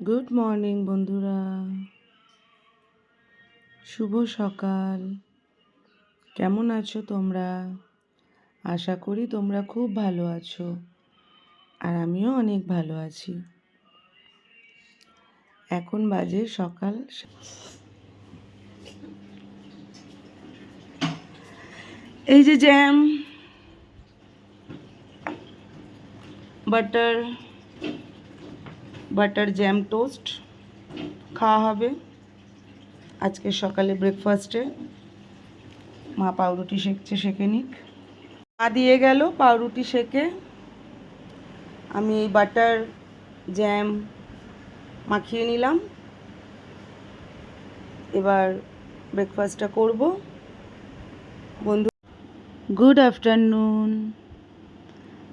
Good morning বন্ধুরা। শুভ সকাল। কেমন আছো তোমরা? আশা করি তোমরা খুব ভালো আছো, আর আমিও অনেক ভালো আছি। এখন বাজে সকাল এই যে jam butter butter jam toast খাওয়া হবে। আজকে সকালে ব্রেকফাস্টে মা পাউরুটি সেকছে সেকে নিক। মা দিয়ে গেল পাউরুটি সেকে আমি এই বাটার জ্যাম মাখিয়ে নিলাম। এবার ব্রেকফাস্টটা করব। বন্ধু গুড আফটারনুন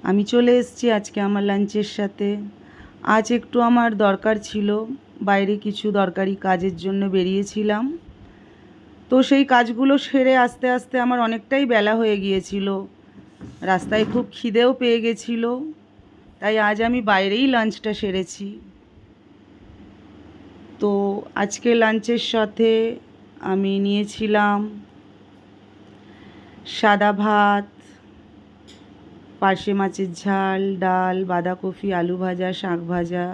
আমি চলে এসেছি আজকে আমার লাঞ্চের সাথে। আজ একটু আমার দরকার ছিল, বাইরে কিছু দরকারি কাজের জন্য বেরিয়েছিলাম। তো সেই কাজগুলো সেরে আস্তে আস্তে আমার অনেকটাই বেলা হয়ে গিয়েছিল। রাস্তায় খুব খিদেও পেয়ে গেছিল, তাই আজ আমি বাইরেই লাঞ্চটা সেরেছি। তো আজকে লাঞ্চের সাথে আমি নিয়েছিলাম সাদা ভাত পার্শে মাছের ঝাল, ডাল, বাঁধাকপি, আলু ভাজা, শাক ভাজা,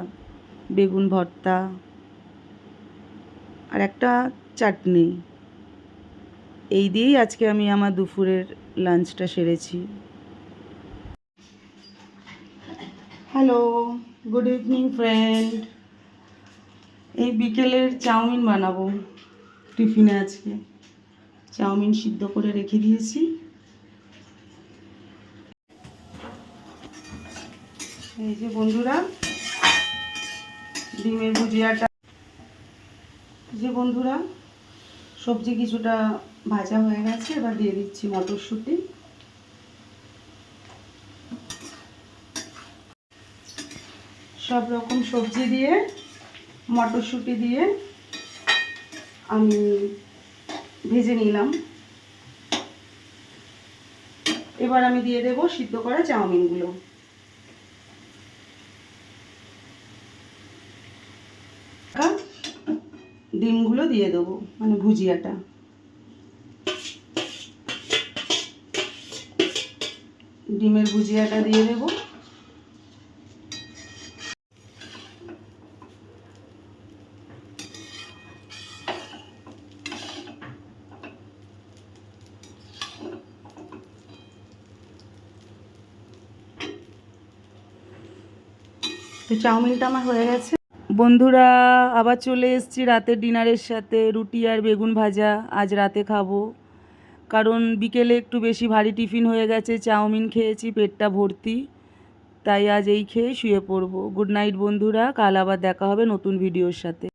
বেগুন ভর্তা আর একটা চাটনি। এই দিয়েই আজকে আমি আমার দুপুরের লাঞ্চটা সেরেছি। Hello, good evening friend. এই বিকেলের চাউমিন বানাবো টিফিনে আজকে। চাউমিন সিদ্ধ করে রেখে দিয়েছি। এই যে বন্ধুরা, ডিমের ভুজিয়াটা। যে বন্ধুরা, সবজি কিছুটা ভাজা হয়ে গেছে, এবার দিয়ে দিচ্ছি মটরশুঁটি। সব রকম সবজি দিয়ে, মটরশুঁটি দিয়ে আমি ভেজে নিলাম। এবার আমি দিয়ে দেবো সিদ্ধ করা চাউমিনগুলো। ডিমগুলো দিয়ে দেবো মানে ভুজিয়াটা। ডিমের ভুজিয়াটা দিয়ে দেবো। তো চাউমিনটা আমার হয়ে গেছে। বন্ধুরা, আবার চলে এসছি রাতের ডিনারের সাথে, রুটি আর বেগুন ভাজা। আজ রাতে খাব। কারণ বিকেলে একটু বেশি ভারী টিফিন হয়ে গেছে, চাউমিন খেয়েছি, পেটটা ভর্তি। তাই আজ এই খেয়ে শুয়ে পড়ব। গুড নাইট বন্ধুরা, কাল আবার দেখা হবে নতুন ভিডিওর সাথে।